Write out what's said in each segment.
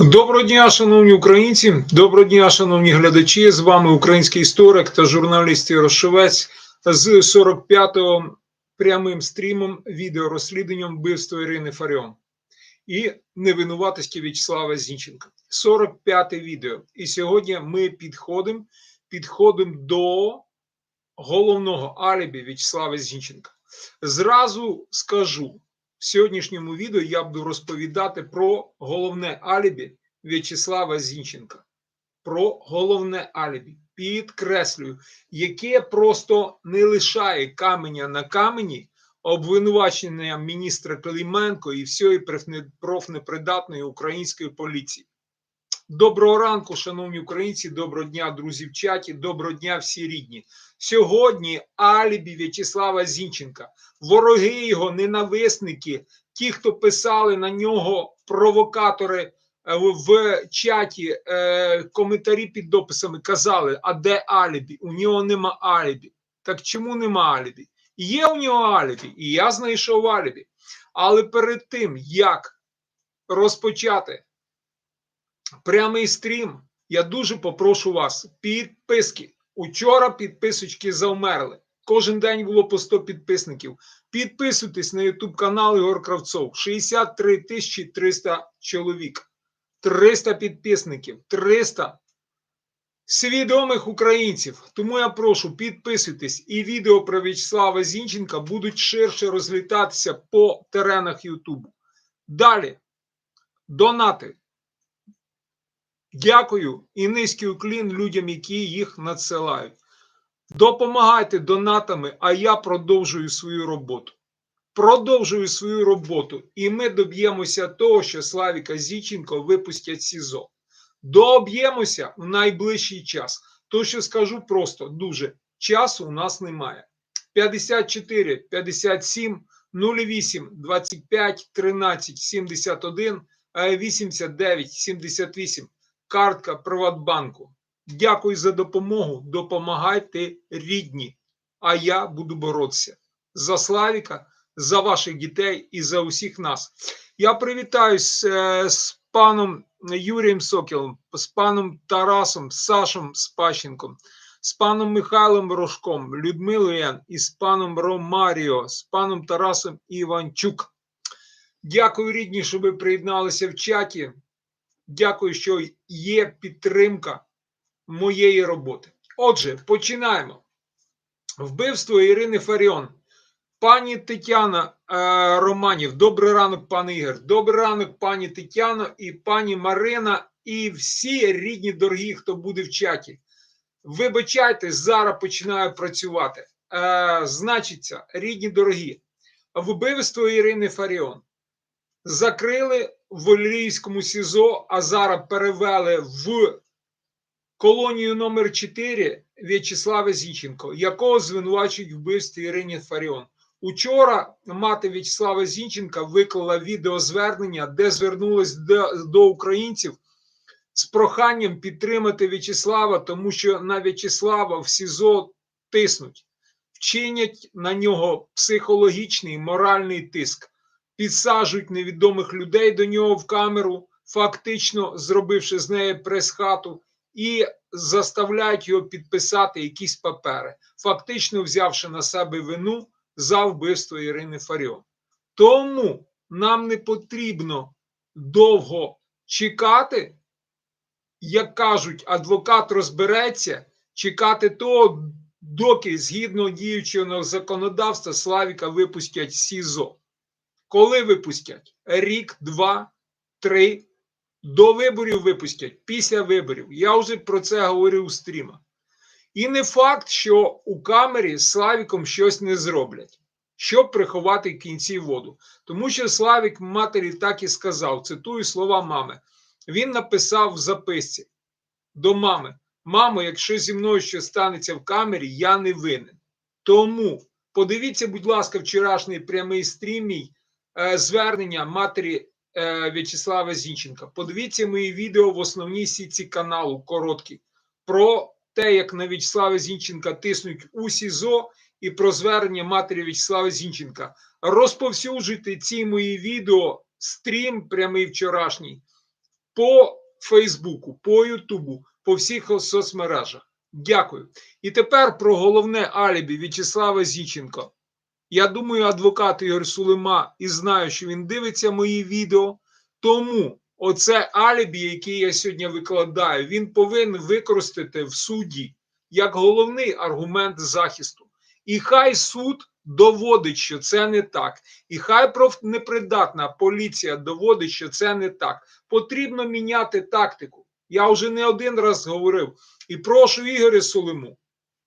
Доброго дня, шановні українці, доброго дня, шановні глядачі. З вами український історик та журналіст Ярошевець з 45-го прямим стрімом відеорозслідуванням вбивства Ірини Фаріон і невинуватості В'ячеслава Зінченка. 45-те відео. І сьогодні ми підходимо підходимо до головного алібі В'ячеслава Зінченка. Зразу скажу. В сьогоднішньому відео я буду розповідати про головне алібі В'ячеслава Зінченка. Про головне алібі. Підкреслюю, яке просто не лишає каменя на камені обвинувачення міністра Клименко і всієї профнепридатної української поліції. Доброго ранку, шановні українці, доброго дня, друзі в чаті, доброго дня всі рідні. Сьогодні алібі В'ячеслава Зінченка, вороги його, ненависники, ті, хто писали на нього провокатори е, в чаті, е, коментарі під дописами казали: а де алібі? У нього нема алібі. Так чому нема алібі? Є у нього алібі, і я знайшов алібі. Але перед тим, як розпочати прямий стрім, я дуже попрошу вас підписки. Учора підписочки завмерли. Кожен день було по 100 підписників. Підписуйтесь на YouTube канал Ігор Кравцов. 63 тисячі 300 чоловік. 300 підписників. 300 свідомих українців. Тому я прошу підписуйтесь і відео про В'ячеслава Зінченка будуть ширше розлітатися по теренах Ютубу. Далі. Донати. Дякую і низький уклін людям, які їх надсилають. Допомагайте донатами, а я продовжую свою роботу. Продовжую свою роботу, і ми доб'ємося того, що Славіка Зіченко випустять СІЗО. Доб'ємося в найближчий час. То, що скажу просто дуже часу у нас немає. 54 57 08 25 13 71 89 78 картка Приватбанку. Дякую за допомогу. Допомагайте рідні. А я буду боротися за Славіка, за ваших дітей і за усіх нас. Я привітаюсь е, з паном Юрієм Сокілом, з паном Тарасом, Сашем Спащенком, з паном Михайлом Рожком, Людмилою Ян і з паном Ромаріо, з паном Тарасом Іванчук. Дякую, рідні, що ви приєдналися в чаті. Дякую, що є підтримка моєї роботи. Отже, починаємо. Вбивство Ірини Фаріон. Пані Тетяна е, Романів, добрий ранок, пане Ігор. Добрий ранок, пані Тетяно і пані Марина, і всі рідні, дорогі, хто буде в чаті. Вибачайте, зараз починаю працювати. Е, Значиться, рідні дорогі, вбивство Ірини Фаріон закрили в Олійському СІЗО, а зараз перевели в колонію номер 4 В'ячеслава Зінченко, якого звинувачують вбивстві Ірині Фаріон. Учора мати В'ячеслава Зінченка виклала відеозвернення, де звернулась до, до українців з проханням підтримати В'ячеслава, тому що на В'ячеслава в СІЗО тиснуть, вчинять на нього психологічний моральний тиск підсаджують невідомих людей до нього в камеру, фактично зробивши з неї прес-хату, і заставляють його підписати якісь папери, фактично взявши на себе вину за вбивство Ірини Фаріон. Тому нам не потрібно довго чекати, як кажуть, адвокат розбереться, чекати того, доки згідно діючого законодавства Славіка випустять СІЗО. Коли випустять? Рік, два, три. До виборів випустять, після виборів. Я вже про це говорив у стрімах. І не факт, що у камері з Славіком щось не зроблять, щоб приховати кінці воду. Тому що Славік матері так і сказав: цитую слова мами. Він написав в записці до мами: Мамо, якщо зі мною щось станеться в камері, я не винен. Тому подивіться, будь ласка, вчорашній прямий стрім мій звернення матері е, В'ячеслава Зінченка. Подивіться мої відео в основній сітці каналу короткі про те, як на В'ячеслава Зінченка тиснуть у СІЗО і про звернення матері В'ячеслава Зінченка. Розповсюджуйте ці мої відео, стрім прямий вчорашній по Фейсбуку, по Ютубу, по всіх соцмережах. Дякую. І тепер про головне алібі В'ячеслава Зіченко. Я думаю, адвокат Ігор Сулима і знаю, що він дивиться мої відео. Тому оце алібі, яке я сьогодні викладаю, він повинен використати в суді як головний аргумент захисту. І хай суд доводить, що це не так. І хай профнепридатна поліція доводить, що це не так. Потрібно міняти тактику. Я вже не один раз говорив. І прошу Ігоря Сулиму.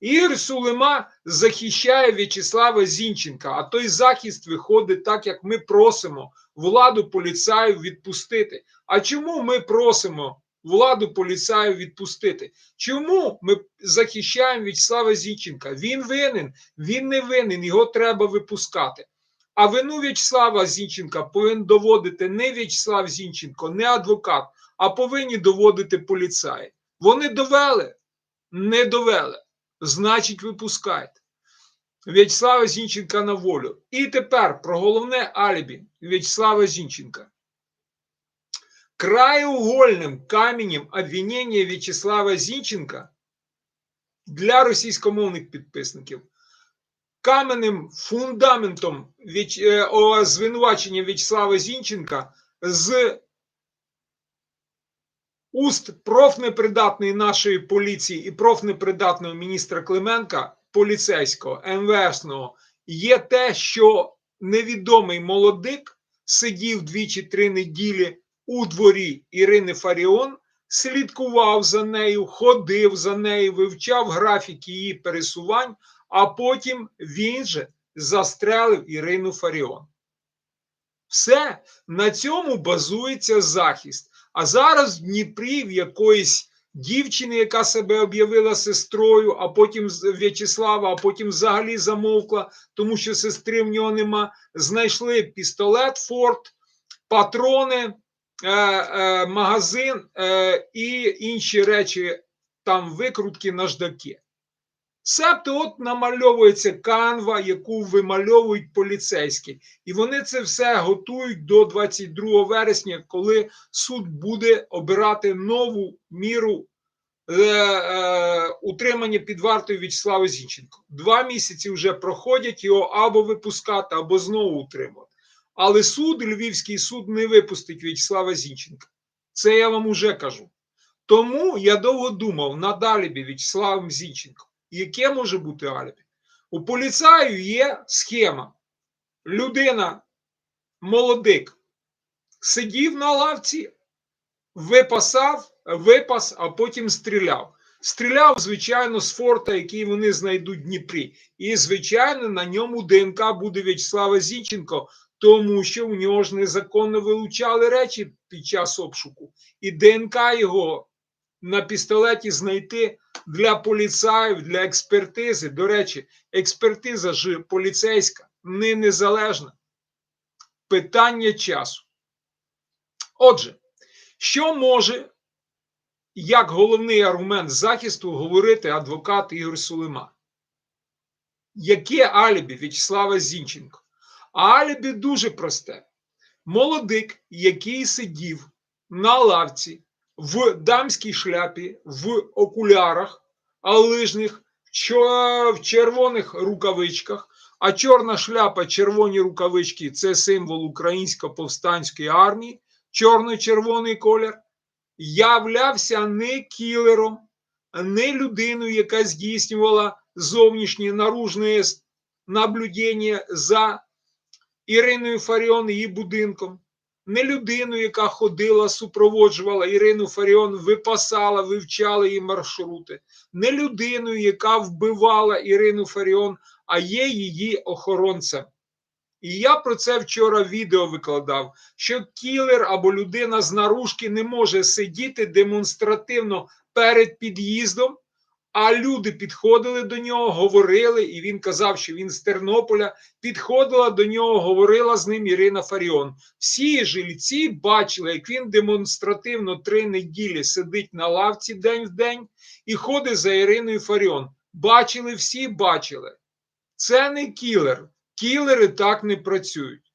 Ігор Сулима захищає В'ячеслава Зінченка, а той захист виходить так, як ми просимо владу поліцаїв відпустити. А чому ми просимо владу поліцаїв відпустити? Чому ми захищаємо В'ячеслава Зінченка? Він винен, він не винен, його треба випускати. А вину В'ячеслава Зінченка повинен доводити не В'ячеслав Зінченко, не адвокат, а повинні доводити поліцаї. Вони довели, не довели. Значить, випускайте. В'ячеслава Зінченка на волю. І тепер про головне алібі В'ячеслава Зінченка. Краеугольним каменем обвинения В'ячеслава Зінченка для російськомовних підписників, каменним фундаментом е, звинувачення В'ячеслава Зінченка з уст профнепридатної нашої поліції і профнепридатного міністра Клименка, поліцейського, МВСного, є те, що невідомий молодик сидів дві чи три неділі у дворі Ірини Фаріон, слідкував за нею, ходив за нею, вивчав графік її пересувань, а потім він же застрелив Ірину Фаріон. Все на цьому базується захист. А зараз в Дніпрі в якоїсь дівчини, яка себе об'явила сестрою, а потім В'ячеслава, а потім взагалі замовкла, тому що сестри в нього нема. Знайшли пістолет Форд, патрони, е, е, магазин е, і інші речі, там викрутки, наждаки. Себто от намальовується канва, яку вимальовують поліцейські. І вони це все готують до 22 вересня, коли суд буде обирати нову міру е, е, утримання під вартою В'ячеслава Зінченко. Два місяці вже проходять його або випускати, або знову утримувати. Але суд, Львівський суд, не випустить В'ячеслава Зінченка. Це я вам уже кажу. Тому я довго думав над алібі В'ячеславом Зінченком. Яке може бути алібі? У поліцаю є схема. Людина, молодик, сидів на лавці, випасав, випас, а потім стріляв. Стріляв, звичайно, з форта, який вони знайдуть в Дніпрі. І, звичайно, на ньому ДНК буде В'ячеслава Зінченко, тому що у нього ж незаконно вилучали речі під час обшуку. І ДНК його на пістолеті знайти для поліцаїв, для експертизи. До речі, експертиза ж поліцейська, не незалежна. Питання часу. Отже, що може, як головний аргумент захисту, говорити адвокат Ігор Сулима? Яке алібі В'ячеслава Зінченко? Алібі дуже просте. Молодик, який сидів на лавці в дамській шляпі, в окулярах, а лижних, в червоних рукавичках. А чорна шляпа, червоні рукавички це символ українсько-повстанської армії, чорно-червоний колір. Являвся не кілером, не людиною, яка здійснювала зовнішнє наружне наблюдення за Іриною Фаріон її будинком не людину, яка ходила, супроводжувала Ірину Фаріон, випасала, вивчала її маршрути, не людиною, яка вбивала Ірину Фаріон, а є її охоронцем. І я про це вчора відео викладав: що кілер або людина з наружки не може сидіти демонстративно перед під'їздом. А люди підходили до нього, говорили, і він казав, що він з Тернополя. Підходила до нього, говорила з ним Ірина Фаріон. Всі жильці бачили, як він демонстративно три неділі сидить на лавці день в день і ходить за Іриною Фаріон. Бачили, всі бачили. Це не кілер. Кілери так не працюють.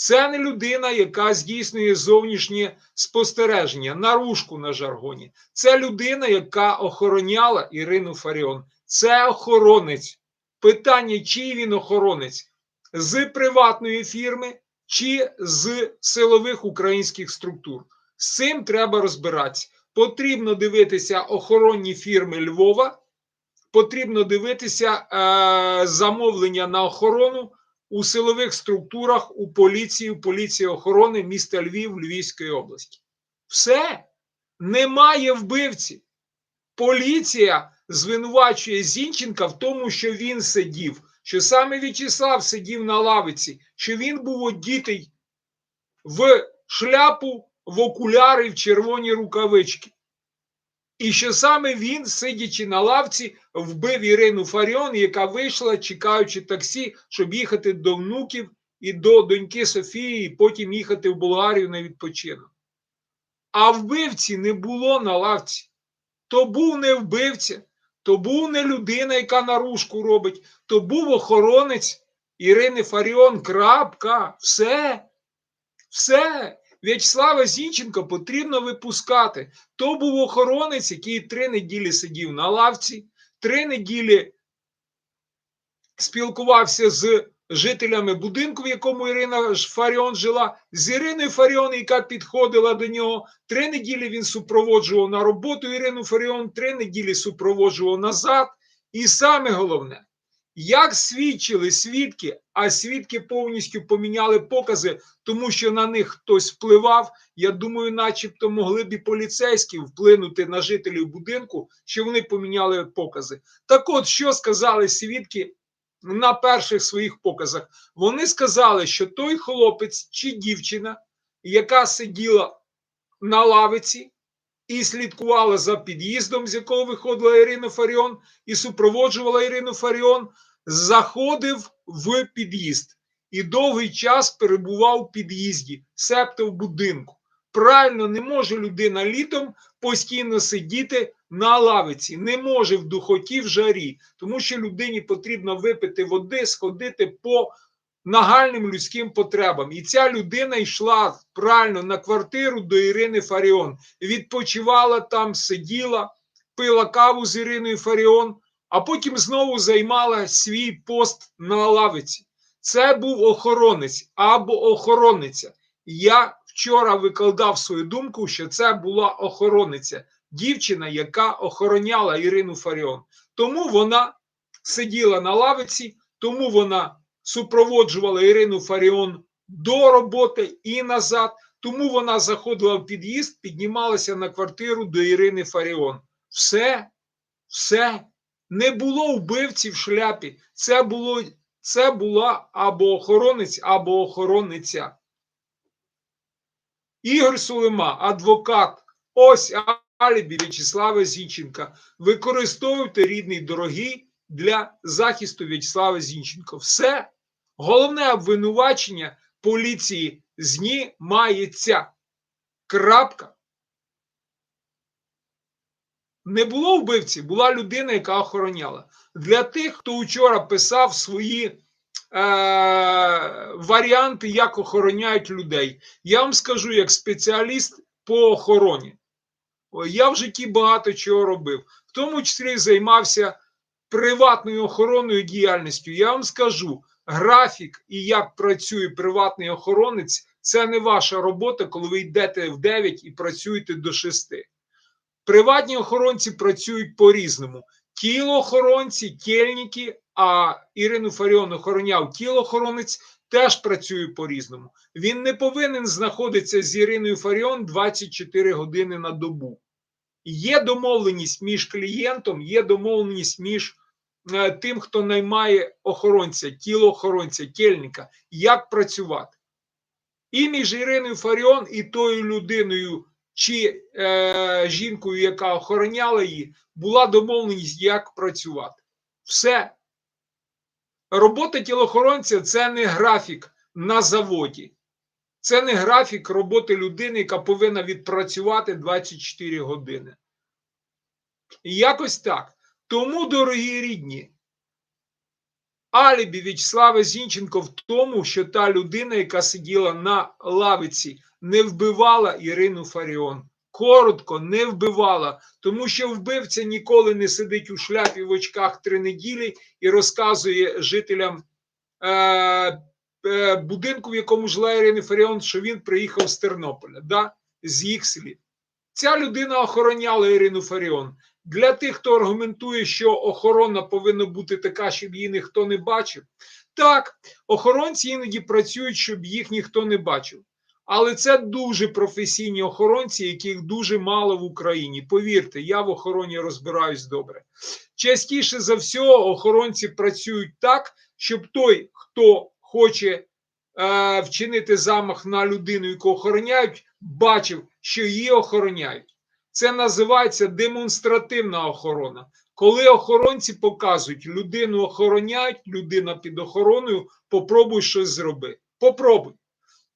Це не людина, яка здійснює зовнішнє спостереження, наружку на жаргоні. Це людина, яка охороняла Ірину Фаріон. Це охоронець. Питання, чий він охоронець? З приватної фірми чи з силових українських структур. З цим треба розбиратися. Потрібно дивитися охоронні фірми Львова, потрібно дивитися е, замовлення на охорону у силових структурах, у поліції, у поліції охорони міста Львів, Львівської області. Все немає вбивці. Поліція звинувачує Зінченка в тому, що він сидів, що саме В'ячеслав сидів на лавиці, що він був одітий в шляпу, в окуляри, в червоні рукавички. І що саме він, сидячи на лавці, вбив Ірину Фаріон, яка вийшла, чекаючи таксі, щоб їхати до внуків і до доньки Софії, і потім їхати в Болгарію на відпочинок. А вбивці не було на лавці. То був не вбивця, то був не людина, яка наружку робить, то був охоронець Ірини Фаріон. Крапка. Все. Все. В'ячеслава Зінченка потрібно випускати. То був охоронець, який три неділі сидів на лавці, три неділі спілкувався з жителями будинку, в якому Ірина Фаріон жила, з Іриною Фаріон, яка підходила до нього. Три неділі він супроводжував на роботу Ірину Фаріон, три неділі супроводжував назад. І саме головне, як свідчили свідки, а свідки повністю поміняли покази, тому що на них хтось впливав. Я думаю, начебто могли б і поліцейські вплинути на жителів будинку, що вони поміняли покази. Так от, що сказали свідки на перших своїх показах? Вони сказали, що той хлопець чи дівчина, яка сиділа на лавиці, і слідкувала за під'їздом, з якого виходила Ірина Фаріон, і супроводжувала Ірину Фаріон, заходив в під'їзд і довгий час перебував в під'їзді, себто в будинку. Правильно, не може людина літом постійно сидіти на лавиці, не може в духоті, в жарі, тому що людині потрібно випити води, сходити по нагальним людським потребам. І ця людина йшла правильно на квартиру до Ірини Фаріон, відпочивала там, сиділа, пила каву з Іриною Фаріон, а потім знову займала свій пост на лавиці. Це був охоронець або охоронниця. Я вчора викладав свою думку, що це була охоронниця, дівчина, яка охороняла Ірину Фаріон. Тому вона сиділа на лавиці, тому вона супроводжувала Ірину Фаріон до роботи і назад. Тому вона заходила в під'їзд, піднімалася на квартиру до Ірини Фаріон. Все, все. Не було вбивці в шляпі. Це було, це була або охоронець, або охоронниця. Ігор Сулима, адвокат. Ось алібі В'ячеслава Зінченка. Використовуйте рідний дорогий для захисту В'ячеслава Зінченка. Все. Головне обвинувачення поліції знімається. Крапка. Не було вбивці, була людина, яка охороняла. Для тих, хто вчора писав свої е, варіанти, як охороняють людей, я вам скажу як спеціаліст по охороні. Я в житті багато чого робив, в тому числі займався приватною охоронною діяльністю. Я вам скажу, графік і як працює приватний охоронець це не ваша робота, коли ви йдете в 9 і працюєте до 6. Приватні охоронці працюють по-різному. Тілоохоронці, тільники, а Ірину Фаріон охороняв тілоохоронець, теж працює по-різному. Він не повинен знаходитися з Іриною Фаріон 24 години на добу. Є домовленість між клієнтом, є домовленість між е, тим, хто наймає охоронця, тілоохоронця, тільника, як працювати. І між Іриною Фаріон і тою людиною, чи е, жінкою, яка охороняла її, була домовленість, як працювати. Все. Робота тілохоронця це не графік на заводі. Це не графік роботи людини, яка повинна відпрацювати 24 години. І якось так. Тому, дорогі рідні, алібі В'ячеслава Зінченко в тому, що та людина, яка сиділа на лавиці, не вбивала Ірину Фаріон. Коротко, не вбивала, тому що вбивця ніколи не сидить у шляпі в очках три неділі і розказує жителям е, е, будинку, в якому жила Ірина Фаріон, що він приїхав з Тернополя, да? з їх слів. Ця людина охороняла Ірину Фаріон. Для тих, хто аргументує, що охорона повинна бути така, щоб її ніхто не бачив. Так, охоронці іноді працюють, щоб їх ніхто не бачив. Але це дуже професійні охоронці, яких дуже мало в Україні. Повірте, я в охороні розбираюсь добре. Частіше за всього, охоронці працюють так, щоб той, хто хоче е, вчинити замах на людину, яку охороняють, бачив, що її охороняють. Це називається демонстративна охорона. Коли охоронці показують, людину охороняють, людина під охороною, попробуй щось зроби. Попробуй.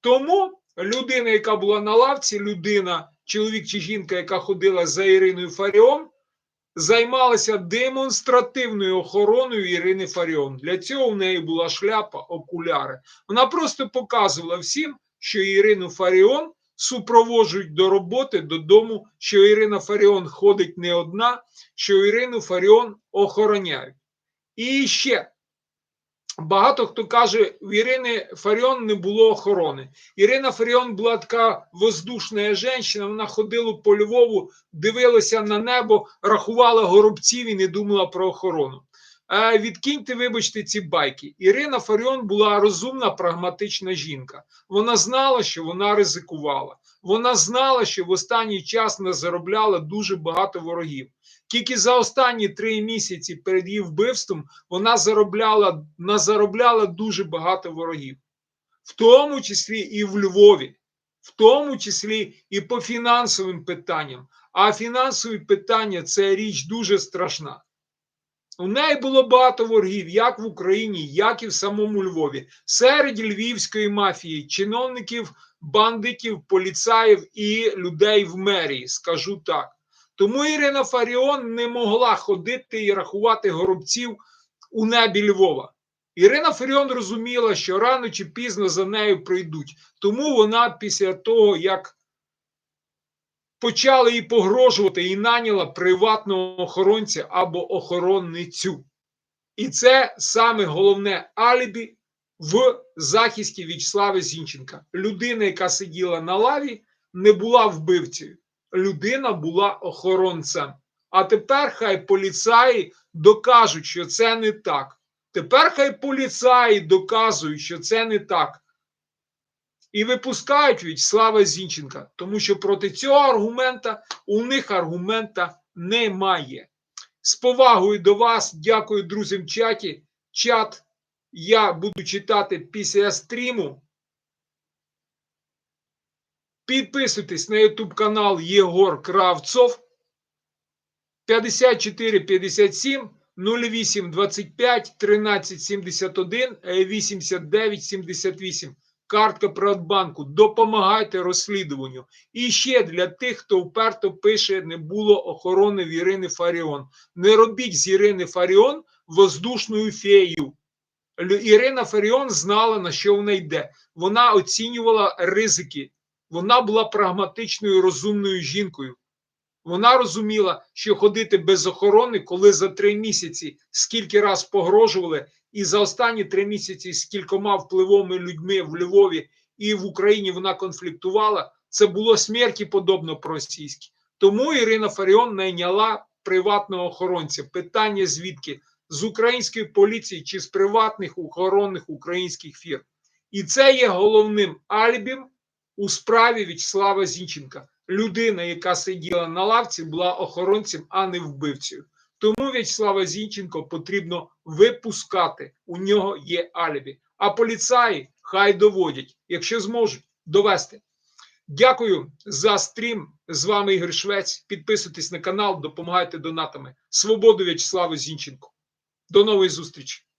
Тому людина, яка була на лавці, людина, чоловік чи жінка, яка ходила за Іриною Фаріон, займалася демонстративною охороною Ірини Фаріон. Для цього в неї була шляпа, окуляри. Вона просто показувала всім, що Ірину Фаріон супроводжують до роботи додому, що Ірина Фаріон ходить не одна, що Ірину Фаріон охороняють. І ще багато хто каже, в Ірини Фаріон не було охорони. Ірина Фаріон була така воздушна жінка, вона ходила по Львову, дивилася на небо, рахувала горобців і не думала про охорону. Відкиньте, вибачте, ці байки. Ірина Фаріон була розумна, прагматична жінка. Вона знала, що вона ризикувала. Вона знала, що в останній час не заробляла дуже багато ворогів. Тільки за останні три місяці перед її вбивством вона заробляла, назаробляла дуже багато ворогів, в тому числі і в Львові, в тому числі і по фінансовим питанням. А фінансові питання це річ дуже страшна. У неї було багато ворогів, як в Україні, як і в самому Львові, серед львівської мафії, чиновників, бандитів, поліцаїв і людей в мерії, скажу так. Тому Ірина Фаріон не могла ходити і рахувати горобців у небі Львова. Ірина Фаріон розуміла, що рано чи пізно за нею прийдуть. Тому вона після того, як почали їй погрожувати і наняла приватного охоронця або охоронницю. І це саме головне алібі в захисті В'ячеслава Зінченка. Людина, яка сиділа на лаві, не була вбивцею. Людина була охоронцем. А тепер хай поліцаї докажуть, що це не так. Тепер хай поліцаї доказують, що це не так. І випускають В'ячеслава Зінченка, тому що проти цього аргумента у них аргумента немає. З повагою до вас, дякую друзям в чаті. Чат я буду читати після стріму. Підписуйтесь на YouTube канал Єгор Кравцов 54 57 08 25 13 71 89 78. Картка Приватбанку. Допомагайте розслідуванню. І ще для тих, хто вперто пише, не було охорони в Ірини Фаріон. Не робіть з Ірини Фаріон воздушною феєю. Ірина Фаріон знала, на що вона йде. Вона оцінювала ризики. Вона була прагматичною, розумною жінкою. Вона розуміла, що ходити без охорони, коли за три місяці скільки раз погрожували, і за останні три місяці з кількома впливовими людьми в Львові і в Україні вона конфліктувала. Це було смерті подобно російськи. Тому Ірина Фаріон найняла приватного охоронця. Питання звідки? З української поліції чи з приватних охоронних українських фірм. І це є головним альбім у справі В'ячеслава Зінченка. Людина, яка сиділа на лавці, була охоронцем, а не вбивцею. Тому В'ячеслава Зінченко потрібно випускати. У нього є алібі. А поліцаї хай доводять, якщо зможуть довести. Дякую за стрім. З вами Ігор Швець. Підписуйтесь на канал, допомагайте донатами. Свободу В'ячеславу Зінченко. До нової зустрічі!